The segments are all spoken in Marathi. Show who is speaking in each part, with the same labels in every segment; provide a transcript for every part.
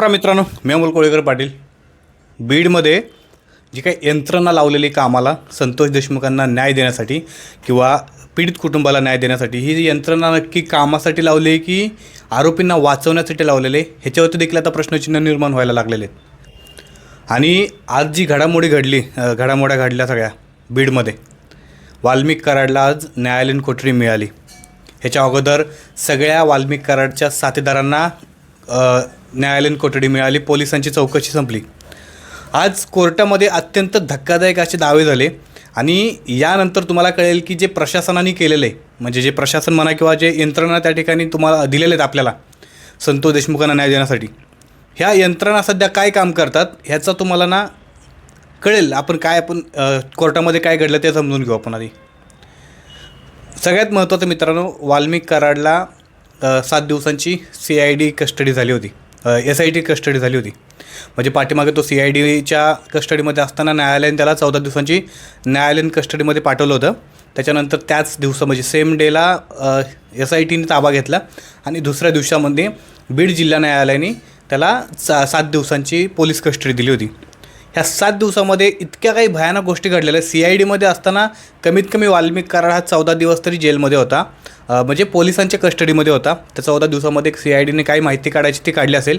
Speaker 1: नमस्कार मित्रांनो मी अमोल कोळेकर पाटील. बीडमध्ये जी काही यंत्रणा लावलेली कामाला संतोष देशमुखांना न्याय देण्यासाठी किंवा पीडित कुटुंबाला न्याय देण्यासाठी ही यंत्रणा नक्की कामासाठी लावली आहे की आरोपींना वाचवण्यासाठी लावलेले ह्याच्यावरती देखील आता प्रश्नचिन्ह निर्माण व्हायला लागलेले आणि आज जी घडामोडी घडली घडामोड्या घडल्या सगळ्या बीडमध्ये. वाल्मिक कराडला आज न्यायालयीन कोठडी मिळाली. ह्याच्या अगोदर सगळ्या वाल्मिक कराडच्या साथीदारांना न्यायालयीन कोठडी मिळाली पोलिसांची चौकशी संपली. आज कोर्टामध्ये अत्यंत धक्कादायक असे दावे झाले आणि यानंतर तुम्हाला कळेल की जे प्रशासनाने केलेलं आहे म्हणजे जे प्रशासन म्हणा किंवा जे यंत्रणा त्या ठिकाणी तुम्हाला दिलेले आहेत आपल्याला संतोष देशमुखांना न्याय देण्यासाठी ह्या यंत्रणा सध्या काय काम करतात ह्याचा तुम्हाला ना कळेल. आपण काय आपण कोर्टामध्ये काय घडलं ते समजून घेऊ आपण आधी. सगळ्यात महत्त्वाचं मित्रांनो वाल्मिक कराडला सात दिवसांची सी आय डी कस्टडी झाली होती. एस आय टी कस्टडी झाली होती. म्हणजे पाठीमागे तो सी आय डीच्या कस्टडीमध्ये असताना न्यायालयाने त्याला चौदा दिवसांची न्यायालयीन कस्टडीमध्ये पाठवलं होतं. त्याच्यानंतर त्याच दिवसा म्हणजे सेम डेला एस आय टीने ताबा घेतला आणि दुसऱ्या दिवसामध्ये बीड जिल्हा न्यायालयाने त्याला सा सात दिवसांची पोलीस कस्टडी दिली होती. ह्या सात दिवसामध्ये इतक्या काही भयानक गोष्टी घडलेल्या. सी आय डीमध्ये असताना कमीत कमी वाल्मिक कराड हा चौदा दिवस तरी जेलमध्ये होता. म्हणजे पोलिसांच्या कस्टडीमध्ये होता. त्या चौदा दिवसामध्ये सी आय डीने काय माहिती काढायची ती काढली असेल.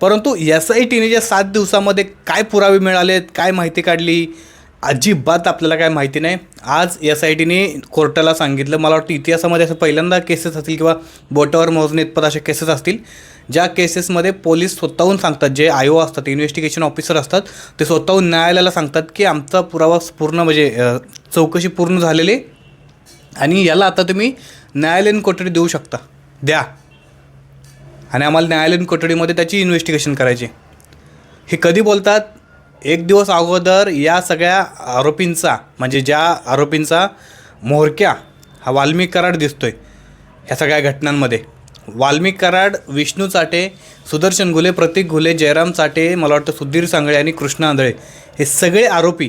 Speaker 1: परंतु एस आय टीने ज्या सात दिवसामध्ये काय पुरावे मिळालेत काय माहिती काढली अजिबात आपल्याला काय माहिती नाही. आज एस आय टीने कोर्टाला सांगितलं. मला वाटतं इतिहासामध्ये असं पहिल्यांदा केसेस असतील किंवा बोटावर मोजणे इतपत असे केसेस असतील ज्या केसेसमध्ये पोलीस स्वतःहून सांगतात जे आय ओ असतात इन्व्हेस्टिगेशन ऑफिसर असतात ते स्वतःहून न्यायालयाला सांगतात की आमचा पुरावा पूर्ण म्हणजे चौकशी पूर्ण झालेली आणि याला आता तुम्ही न्यायालयीन कोठडी देऊ शकता. द्या. आणि आम्हाला न्यायालयीन कोठडीमध्ये त्याची इन्व्हेस्टिगेशन करायची हे कधी बोलतात? एक दिवस अगोदर या सगळ्या आरोपींचा म्हणजे ज्या आरोपींचा मोहरक्या हा वाल्मिक कराड दिसतोय ह्या सगळ्या घटनांमध्ये. वाल्मिक कराड विष्णू चाटे सुदर्शन घुले प्रतीक घुले जयराम चाटे मला वाटतं सुधीर सांगळे आणि कृष्णा आंधळे हे सगळे आरोपी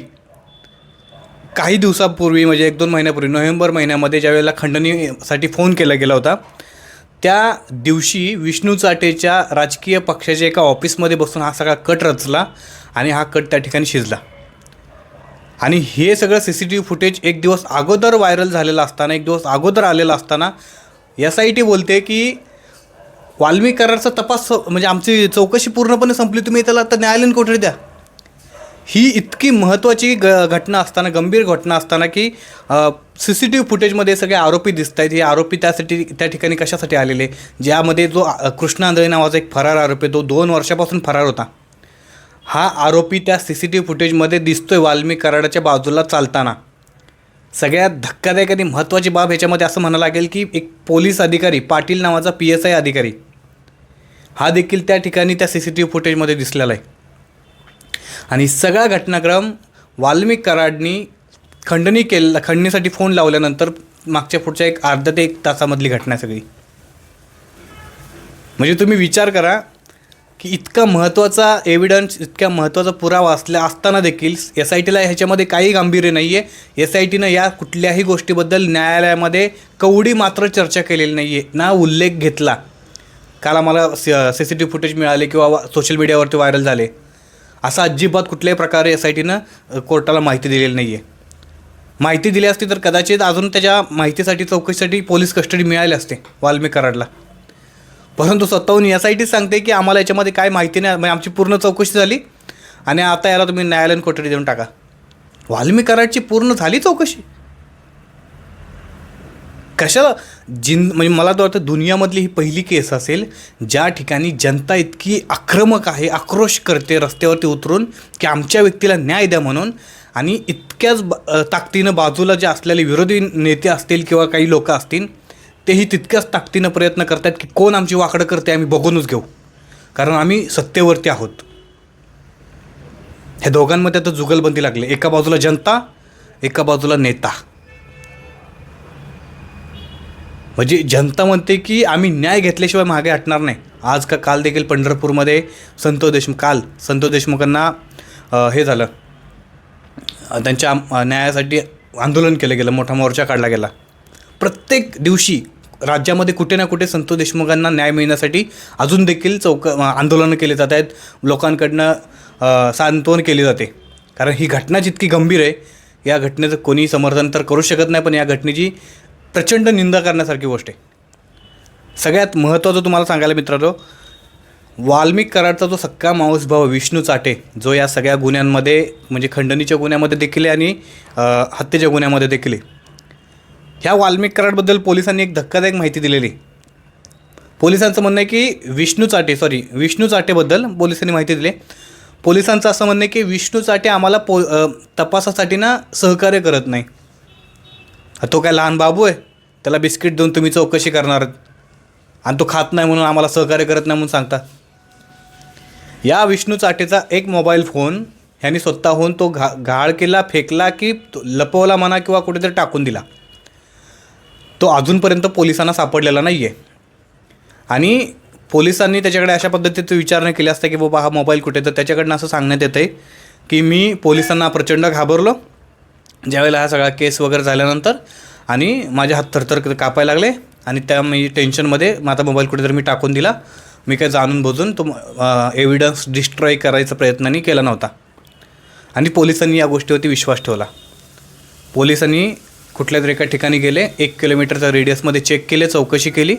Speaker 1: काही दिवसापूर्वी म्हणजे एक दोन महिन्यापूर्वी नोव्हेंबर महिन्यामध्ये ज्या वेळेला खंडणीसाठी फोन केला गेला होता त्या दिवशी विष्णू चाटेच्या राजकीय पक्षाच्या एका ऑफिसमध्ये बसून हा सगळा कट रचला आणि हा कट त्या ठिकाणी शिजला. आणि हे सगळं C C T V footage एक दिवस अगोदर व्हायरल झालेलं असताना एक दिवस अगोदर आलेलं असताना एस आय टी बोलते की वाल्मिक करारचा तपास म्हणजे आमची चौकशी पूर्णपणे संपली तुम्ही त्याला आता न्यायालयीन कोठडी द्या. ही इतकी महत्त्वाची ग घटना असताना गंभीर घटना असताना की सी सी टी व्ही फुटेजमध्ये सगळे आरोपी दिसत आहेत हे आरोपी त्यासाठी त्या ठिकाणी कशासाठी आलेले? ज्यामध्ये जो अ, कृष्णा आंधळे नावाचा एक फरार आरोपी आहे, तो दोन वर्षापासून फरार होता. हा आरोपी त्या सी सी टी व्ही फुटेजमध्ये दिसतोय वाल्मी कराडाच्या बाजूला चालताना. सगळ्यात धक्कादायक आणि महत्त्वाची बाब ह्याच्यामध्ये असं म्हणायला लागेल की एक पोलीस अधिकारी पाटील नावाचा पी एस आय अधिकारी हा देखील त्या ठिकाणी त्या सी सी टी व्ही फुटेजमध्ये दिसलेला आहे. आणि सगळा घटनाक्रम वाल्मिक कराडनी खंडणी केलं खंडणीसाठी फोन लावल्यानंतर मागच्या पुढच्या एक अर्धा ते एक तासामधली घटना सगळी. म्हणजे तुम्ही विचार करा की इतका महत्त्वाचा एव्हिडन्स इतका महत्त्वाचा पुरावा असल्या असताना देखील एस आय टीला ह्याच्यामध्ये काही गांभीर्य नाही आहे एस आय टीनं या कुठल्याही गोष्टीबद्दल न्यायालयामध्ये कवडी मात्र चर्चा केलेली नाही आहे ना उल्लेख घेतला. काल आम्हाला C C T V footage मिळाले किंवा सोशल मीडियावरती व्हायरल झाले. असं अजिबात कुठल्याही प्रकारे एस आय टीनं कोर्टाला माहिती दिलेली नाही आहे माहिती दिली असती तर कदाचित अजून त्याच्या माहितीसाठी चौकशीसाठी पोलीस कस्टडी मिळाली असते वाल्मी कराडला परंतु स्वतःहून एस आय टी सांगते की आम्हाला याच्यामध्ये काय माहिती नाही म्हणजे आमची पूर्ण चौकशी झाली आणि आता याला तुम्ही न्यायालयीन कोठडी देऊन टाका. वाल्मी कराडची पूर्ण झाली चौकशी. कशाला? जिन म्हणजे मला तर वाटतं दुनियामधली ही पहिली केस असेल ज्या ठिकाणी जनता इतकी आक्रमक आहे आक्रोश करते रस्त्यावरती उतरून की आमच्या व्यक्तीला न्याय द्या म्हणून आणि इतक्याच ब- ताकदीनं बाजूला जे असलेले विरोधी नेते असतील किंवा काही लोक असतील तेही तितक्याच ताकदीनं प्रयत्न करतात की कोण आमची वाकडं करते आम्ही बघूनच घेऊ. कारण आम्ही सत्तेवरती आहोत. ह्या दोघांमध्ये आता जुगलबंदी लागली. एका बाजूला जनता एका बाजूला नेता. म्हणजे जनता म्हणते की आम्ही न्याय घेतल्याशिवाय मागे हटणार नाही. आज का काल देखील पंढरपूरमध्ये संतोष देशमुख काल संतोष देशमुखांना हे झालं. त्यांच्या न्यायासाठी आंदोलन केलं गेलं मोठा मोर्चा काढला गेला. प्रत्येक दिवशी राज्यामध्ये कुठे ना कुठे संतोष देशमुखांना न्याय मिळण्यासाठी अजून देखील चौक आंदोलनं केली जात आहेत. लोकांकडनं सांत्वन केली जाते. कारण ही घटना जितकी गंभीर आहे या घटनेचं कोणी समर्थन तर करू शकत नाही पण या घटनेची प्रचंड निंदा करण्यासारखी गोष्ट आहे. सगळ्यात महत्त्वाचं तुम्हाला सांगायला मित्रांनो वाल्मिक कराडचा जो सक्का माऊस भाऊ विष्णू चाटे जो या सगळ्या गुन्ह्यांमध्ये म्हणजे खंडणीच्या गुन्ह्यामध्ये देखील आणि हत्येच्या गुन्ह्यामध्ये देखील ह्या वाल्मिक कराडबद्दल पोलिसांनी एक धक्कादायक माहिती दिलेली पोलिसांचं म्हणणं आहे की विष्णू चाटे सॉरी विष्णू चाटेबद्दल पोलिसांनी माहिती दिली पोलिसांचं असं म्हणणं आहे की विष्णू चाटे आम्हाला पो तपासासाठी ना सहकार्य करत नाही. तो काय लहान बाबू आहे त्याला बिस्किट देऊन तुम्ही चौकशी करणार. आणि तो खात नाही म्हणून आम्हाला सहकार्य करत नाही म्हणून सांगता. या विष्णू चाटेचा एक मोबाईल फोन ह्यांनी स्वतःहून तो घा घाळ केला फेकला की तो लपवला म्हणा किंवा कुठेतरी टाकून दिला. तो अजूनपर्यंत पोलिसांना सापडलेला नाही आहे आणि पोलिसांनी त्याच्याकडे अशा पद्धतीचं विचारणा केली असता की बाबा हा मोबाईल कुठे तर त्याच्याकडनं असं सांगण्यात येतं आहे की मी पोलिसांना प्रचंड घाबरलो. ज्यावेळेला हा सगळा केस वगैरे झाल्यानंतर आणि माझे हात थरथर कापायला लागले आणि त्या मी टेन्शनमध्ये माझा मोबाईल कुठेतरी मी टाकून दिला. मी काय जाणून बोजून तो एव्हिडन्स डिस्ट्रॉय करायचा प्रयत्नही केला नव्हता. आणि पोलिसांनी या गोष्टीवरती विश्वास ठेवला. पोलिसांनी कुठल्या तरी एका ठिकाणी गेले एक किलोमीटरच्या रेडियसमध्ये चेक केले चौकशी केली.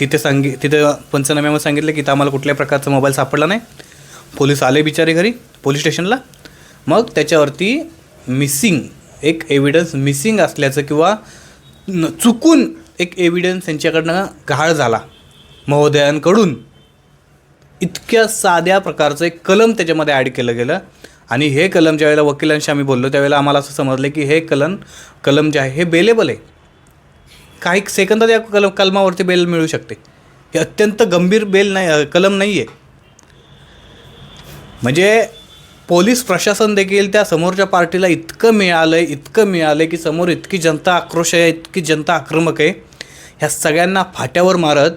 Speaker 1: तिथे सांगी तिथे पंचनाम्यामध्ये सांगितलं की इथं आम्हाला कुठल्याही प्रकारचा मोबाईल सापडला नाही. पोलीस आले बिचारे घरी पोलीस स्टेशनला. मग त्याच्यावरती मिसिंग एक एव्हिडन्स मिसिंग असल्याचं किंवा चुकून एक एव्हिडन्स यांच्याकडनं गहाळ झाला. महोदयांकडून. इतक्या साध्या प्रकारचं एक कलम त्याच्यामध्ये ॲड केलं गेलं. आणि हे कलम ज्यावेळेला वकिलांशी आम्ही बोललो त्यावेळेला आम्हाला असं समजलं की हे कलम कलम जे आहे हे बेलेबल आहे. काही सेकंदात या कलम कलमावरती बेल मिळू शकते. हे अत्यंत गंभीर बेल नाही कलम नाही आहे म्हणजे पोलीस प्रशासन देखील त्या समोरच्या पार्टीला इतकं मिळालं आहे इतकं मिळालं आहे की समोर इतकी जनता आक्रोश आहे इतकी जनता आक्रमक आहे. ह्या सगळ्यांना फाट्यावर मारत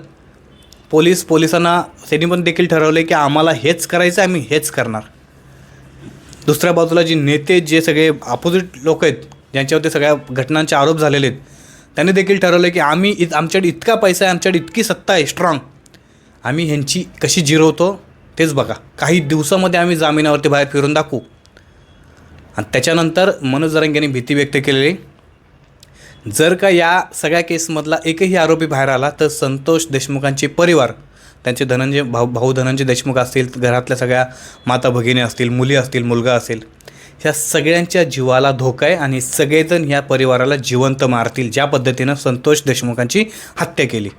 Speaker 1: पोलीस पोलिसांना त्यांनी पण देखील ठरवलं की आम्हाला हेच करायचं आहे आम्ही हेच करणार. दुसऱ्या बाजूला जे नेते जे सगळे अपोजिट लोक आहेत ज्यांच्यावरती सगळ्या घटनांचे आरोप झालेले आहेत त्यांनी देखील ठरवलं की आम्ही इत आमच्याकडे इतका पैसा आहे आमच्याकडे इतकी सत्ता आहे स्ट्रॉंग आम्ही ह्यांची कशी जिरवतो? तेच बघा. काही दिवसामध्ये आम्ही जामिनावरती बाहेर फिरून दाखवू. आणि त्याच्यानंतर मनोज रंगेने भीती व्यक्त केलेली. जर का या सगळ्या केसमधला एकही आरोपी बाहेर आला तर संतोष देशमुखांचे परिवार त्यांचे धनंजय भाऊ भाऊ धनंजय देशमुख असतील घरातल्या सगळ्या माता भगिनी असतील मुली असतील मुलगा असेल ह्या सगळ्यांच्या जीवाला धोका आहे आणि सगळेजण ह्या परिवाराला जिवंत मारतील ज्या पद्धतीनं संतोष देशमुखांची हत्या केली.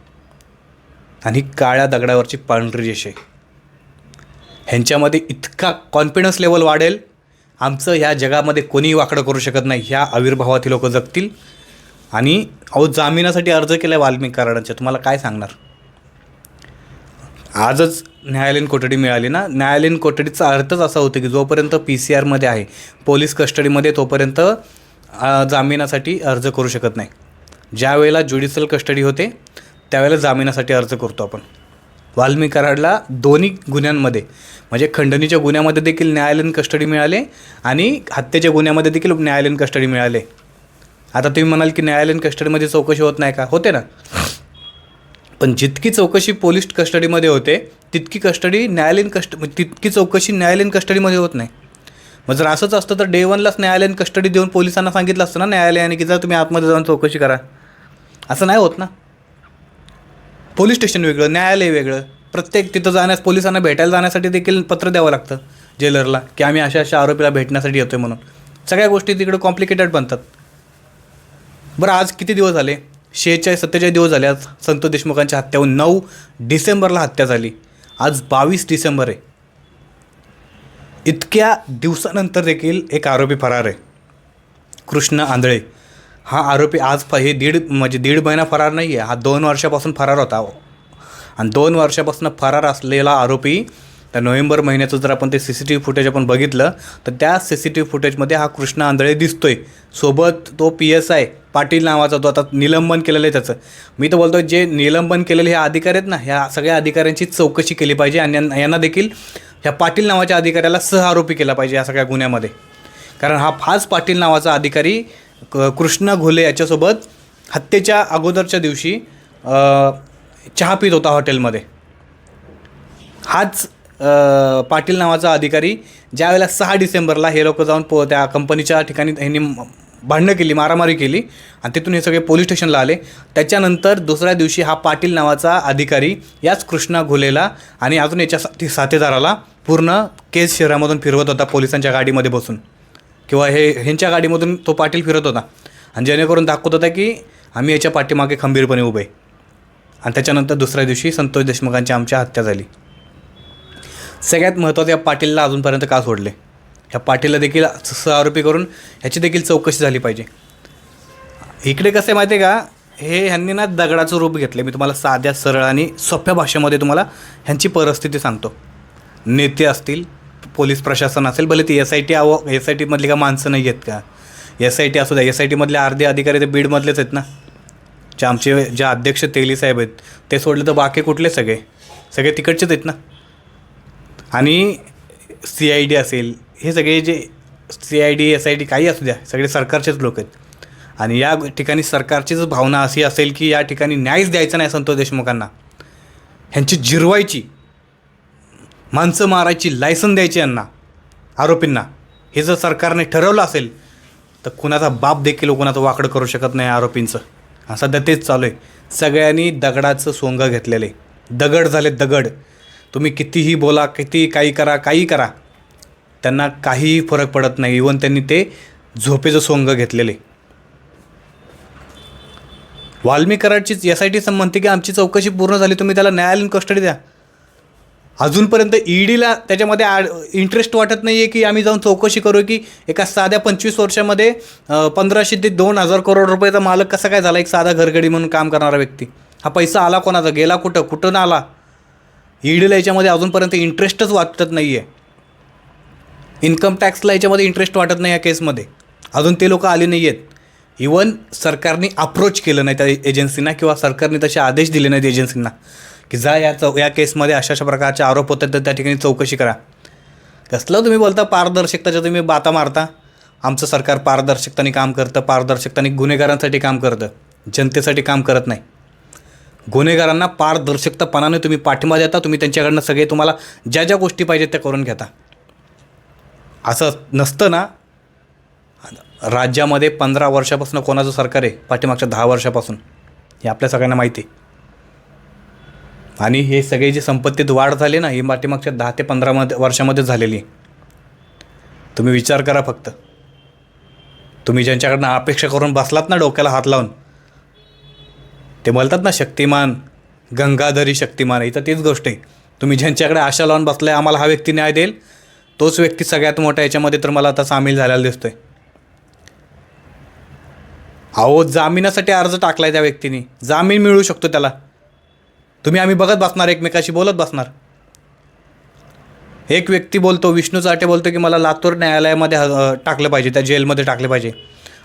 Speaker 1: आणि काळ्या दगडावरची पांढरी रेष आहे. ह्यांच्यामध्ये इतका कॉन्फिडन्स लेवल वाढेल. आमचं ह्या जगामध्ये कोणीही वाकडं करू शकत नाही ह्या आविर्भावातील लोक जगतील. आणि अहो जामिनासाठी अर्ज केला आहे वाल्मिक कराडांच्या. तुम्हाला काय सांगणार? आजच न्यायालयीन कोठडी मिळाली ना? न्यायालयीन कोठडीचा अर्थच असा होतो की जोपर्यंत पी सी आरमध्ये आहे पोलीस कस्टडीमध्ये तोपर्यंत जामिनासाठी अर्ज करू शकत नाही. ज्या वेळेला ज्युडिशियल कस्टडी होते त्यावेळेला जामिनासाठी अर्ज करतो आपण. वाल्मी कराडला दोन्ही गुन्ह्यांमध्ये म्हणजे खंडणीच्या गुन्ह्यामध्ये देखील न्यायालयीन कस्टडी मिळाले आणि हत्येच्या गुन्ह्यामध्ये देखील न्यायालयीन कस्टडी मिळाले. आता तुम्ही म्हणाल की न्यायालयीन कस्टडीमध्ये चौकशी होत नाही का? होते ना. पण जितकी चौकशी पोलीस कस्टडीमध्ये होते तितकी कस्टडी न्यायालयीन कस्ट म्हणजे तितकी चौकशी न्यायालयीन कस्टडीमध्ये होत नाही. मग जर असंच असतं तर डे वनलाच न्यायालयीन कस्टडी देऊन पोलिसांना सांगितलं असतं ना न्यायालयाने की जर तुम्ही आतमध्ये जाऊन चौकशी करा. असं नाही होत ना. पोलीस स्टेशन वेगळं न्यायालय वेगळं. प्रत्येक तिथं जाण्यास पोलिसांना भेटायला जाण्यासाठी देखील पत्र द्यावं लागतं जेलरला की आम्ही अशा अशा आरोपीला भेटण्यासाठी येतोय म्हणून. सगळ्या गोष्टी तिकडे कॉम्प्लिकेटेड बनतात. बरं आज किती दिवस झाले? शेहेचाळीस सत्तेचाळीस दिवस झाले आज संतोष देशमुखांच्या हत्या होऊन नऊ डिसेंबरला हत्या झाली. आज बावीस डिसेंबर आहे. इतक्या दिवसानंतर देखील एक आरोपी फरार आहे. कृष्ण आंधळे. हा आरोपी आज फ हे दीड म्हणजे दीड महिना फरार नाही आहे हा दोन वर्षापासून फरार होता हो. आणि दोन वर्षापासून फरार असलेला आरोपी त्या नोव्हेंबर महिन्याचं जर आपण ते C C T V footage आपण बघितलं तर त्या सी सी टी व्ही फुटेजमध्ये हा कृष्ण आंधळे दिसतोय. सोबत तो पी एस आय पाटील नावाचा तो आता निलंबन केलेलं आहे त्याचं. मी तर बोलतो जे निलंबन केलेले हे अधिकारी आहेत ना ह्या सगळ्या अधिकाऱ्यांची चौकशी केली पाहिजे आणि यांना- यांना देखील ह्या पाटील नावाच्या अधिकाऱ्याला सह आरोपी केला पाहिजे या सगळ्या गुन्ह्यामध्ये. कारण हा फाज पाटील नावाचा अधिकारी क- कृष्णा घोले याच्यासोबत हत्येच्या अगोदरच्या दिवशी चहा पित होता हॉटेलमध्ये. हाच पाटील नावाचा अधिकारी ज्यावेळेला सहा डिसेंबरला हे लोक जाऊन पो त्या कंपनीच्या ठिकाणी ह्यांनी भांडणं केली मारामारी केली आणि तिथून हे सगळे पोलीस स्टेशनला आले. त्याच्यानंतर दुसऱ्या दिवशी हा पाटील नावाचा अधिकारी याच कृष्णा घोलेला आणि अजून याच्या सा- साथीदाराला पूर्ण केस शहरामधून फिरवत होता पोलिसांच्या गाडीमध्ये बसून. किंवा हे ह्यांच्या गाडीमधून तो पाटील फिरत होता. आणि जेणेकरून दाखवत होता की आम्ही याच्या पाठीमागे खंबीरपणे उभे आहे. आणि त्याच्यानंतर दुसऱ्या दिवशी संतोष देशमुखांची आमच्या हत्या झाली. सगळ्यात महत्त्वाचं या पाटीलला अजूनपर्यंत का सोडले? ह्या पाटीलला देखील सहआरोपी करून ह्याची देखील चौकशी झाली पाहिजे. इकडे कसं आहे माहिती आहे का? हे ह्यांनी ना दगडाचं रूप घेतलं मी तुम्हाला साध्या सरळ आणि सोप्या भाषेमध्ये तुम्हाला ह्यांची परिस्थिती सांगतो. नेते असतील पोलीस प्रशासन असेल भले ती एस आय टी आव एस आय टीमधली का माणसं नाही आहेत का? एस आय टी असू द्या एस आय टीमधले अर्धे अधिकारी ते बीडमधलेच आहेत ना? जे आमचे जे अध्यक्ष तेली साहेब आहेत ते सोडले तर बाकी कुठले सगळे? सगळे तिकडचेच आहेत ना? आणि सी आय डी असेल हे सगळे जे C I D S I D काही असू द्या सगळे सरकारचेच लोक आहेत. आणि या ठिकाणी सरकारचीच भावना अशी असेल की या ठिकाणी न्यायच द्यायचा नाही संतोष देशमुखांना. ह्यांची जिरवायची. माणसं मारायची लायसन द्यायची यांना आरोपींना. हे जर सरकारने ठरवलं असेल तर कुणाचा बाप देखील कुणाचं वाकडं करू शकत नाही आरोपींचं. सध्या तेच चालू आहे. सगळ्यांनी दगडाचं सोंग घेतलेलं आहे. दगड झाले दगड. तुम्ही कितीही बोला किती काही करा काही करा. त्यांना काहीही फरक पडत नाही. इवन त्यांनी ते झोपेचं सोंग घेतलेले वाल्मी कराडचीच एस आय टी संबंधी की आमची चौकशी पूर्ण झाली तुम्ही त्याला न्यायालयीन कस्टडी द्या. अजूनपर्यंत ईडीला त्याच्यामध्ये आड इंटरेस्ट वाटत नाही आहे की आम्ही जाऊन चौकशी करू की एका साध्या पंचवीस वर्षामध्ये पंधराशे ते दोन हजार करोड रुपयाचा मालक कसा काय झाला एक साधा घरगडी म्हणून काम करणारा व्यक्ती? हा पैसा आला कोणाचा? गेला कुठं? कुठं आला? ईडीला याच्यामध्ये अजूनपर्यंत इंटरेस्टच वाटत नाही आहे इन्कम टॅक्सला याच्यामध्ये इंटरेस्ट वाटत नाही या केसमध्ये अजून ते लोक आले नाही आहेत इवन सरकारने अप्रोच केलं नाही त्या एजन्सींना किंवा सरकारने तसे आदेश दिले नाहीत एजन्सींना की जा या चौ या केसमध्ये अशा अशा प्रकारचे आरोप होतात तर त्या ठिकाणी चौकशी करा. कसलं तुम्ही बोलता पारदर्शकताच्या तुम्ही बाता मारता? आमचं सरकार पारदर्शकताने काम करतं पारदर्शकताने गुन्हेगारांसाठी काम करतं जनतेसाठी काम करत नाही. गुन्हेगारांना पारदर्शकतापणाने तुम्ही पाठिंबा देता तुम्ही त्यांच्याकडनं सगळे तुम्हाला ज्या ज्या गोष्टी पाहिजेत त्या करून घेता. असं नसतं ना? राज्यामध्ये पंधरा वर्षापासून कोणाचं सरकार आहे? पाठीमागच्या दहा वर्षापासून. हे आपल्या सगळ्यांना माहिती आहे. आणि हे सगळे जे संपत्तीत वाढ झाली ना ही पाठीमागच्या दहा ते पंधरामध्ये वर्षामध्ये झालेली आहे. तुम्ही विचार करा फक्त. तुम्ही ज्यांच्याकडनं अपेक्षा करून बसलात ना डोक्याला हात लावून ते बोलतात ना शक्तिमान गंगाधरी शक्तिमान इथं तीच गोष्ट आहे. तुम्ही ज्यांच्याकडे आशा लावून बसलाय आम्हाला हा व्यक्ती न्याय देईल तोच व्यक्ती सगळ्यात मोठा याच्यामध्ये तर मला आता सामील झालेला दिसतोय. अहो जामिनासाठी अर्ज टाकलाय त्या व्यक्तीने. जामीन मिळू शकतो त्याला. तुम्ही आम्ही बघत बसणार एकमेकाशी बोलत बसणार. एक व्यक्ती बोलतो विष्णू चाटे बोलतो की मला लातूर न्यायालयामध्ये टाकलं पाहिजे त्या जेलमध्ये टाकले पाहिजे.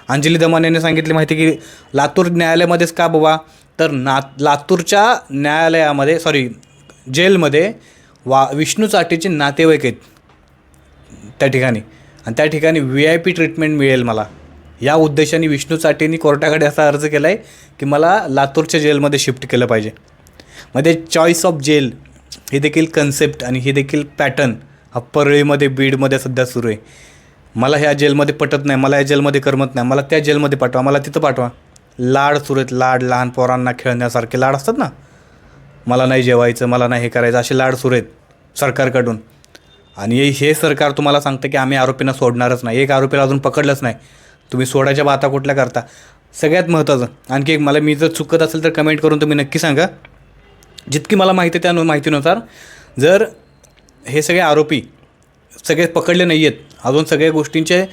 Speaker 1: अंजली दमानेने सांगितली माहिती की लातूर न्यायालयामध्येच का बाबा तर ना लातूरच्या न्यायालयामध्ये सॉरी जेलमध्ये वा विष्णू चाटेचे नातेवाईक आहेत. त्या ठिकाणी. आणि त्या ठिकाणी व्ही आय पी ट्रीटमेंट मिळेल मला. या उद्देशाने विष्णू चाटेंनी कोर्टाकडे असा अर्ज केला आहे की मला लातूरच्या जेलमध्ये शिफ्ट केलं पाहिजे. मध्ये चॉईस ऑफ जेल हे देखील कन्सेप्ट आणि हे देखील पॅटर्न हा परळीमध्ये बीडमध्ये सध्या सुरू आहे. मला ह्या जेलमध्ये पटत नाही मला या जेलमध्ये करमत नाही मला त्या जेलमध्ये पाठवा मला तिथं पाठवा. लाड सुरू आहेत लाड लहान पोरांना खेळण्यासारखे लाड असतात ना. मला नाही जेवायचं मला नाही हे करायचं असे लाड सुरू आहेत सरकारकडून. आणि हे- हे सरकार तुम्हाला सांगतं की आम्ही आरोपींना सोडणारच नाही. एक आरोपीला अजून पकडलंच नाही. तुम्ही सोडायच्या बाता कुठल्या करता? सगळ्यात महत्त्वाचं आणखी एक मला मी जर चुकत असेल तर कमेंट करून तुम्ही नक्की सांगा. जितकी मला माहिती आहे त्या माहितीनुसार जर हे सगळे आरोपी सगळे पकडले नाही आहेत अजून सगळ्या गोष्टींचे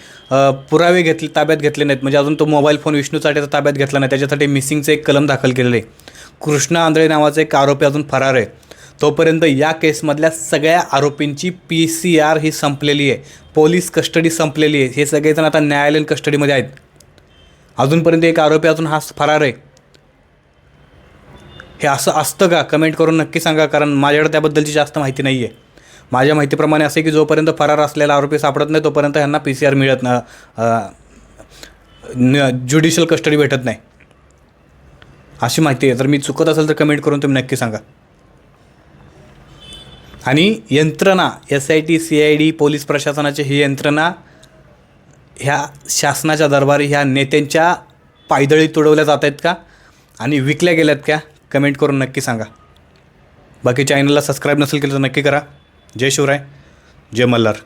Speaker 1: पुरावे घेतले ताब्यात घेतले नाहीत म्हणजे अजून तो मोबाईल फोन विष्णू चाटेचा ताब्यात घेतला नाही त्याच्यासाठी मिसिंगचं एक कलम दाखल केलेलं आहे. कृष्णा आंधळे नावाचा एक आरोपी अजून फरार आहे. तोपर्यंत या केसमधल्या सगळ्या आरोपींची पी सी आर ही संपलेली आहे. पोलीस कस्टडी संपलेली आहे. हे सगळेजण आता न्यायालयीन कस्टडीमध्ये आहेत. अजूनपर्यंत एक आरोपी अजून हा फरार आहे. हे असं असतं का? कमेंट करून नक्की सांगा कारण माझ्याकडे त्याबद्दलची जास्त माहिती नाही आहे माझ्या माहितीप्रमाणे असे की जोपर्यंत फरार असलेला आरोपी सापडत नाही तोपर्यंत ह्यांना पी सी आर मिळत ना ज्युडिशियल कस्टडी भेटत नाही. अशी माहिती आहे. तर मी चुकत असेल तर कमेंट करून तुम्ही नक्की सांगा. आणि यंत्रणा S I T C I D police प्रशासनाची ही यंत्रणा ह्या शासनाच्या दरबारी ह्या नेत्यांच्या पायदळी तुडवल्या जात आहेत का? आणि विकल्या गेल्यात का? कमेंट करून नक्की सांगा. बाकी चॅनलला सबस्क्राईब नसेल केलं तर नक्की करा. जय शिवराय जय मल्हार.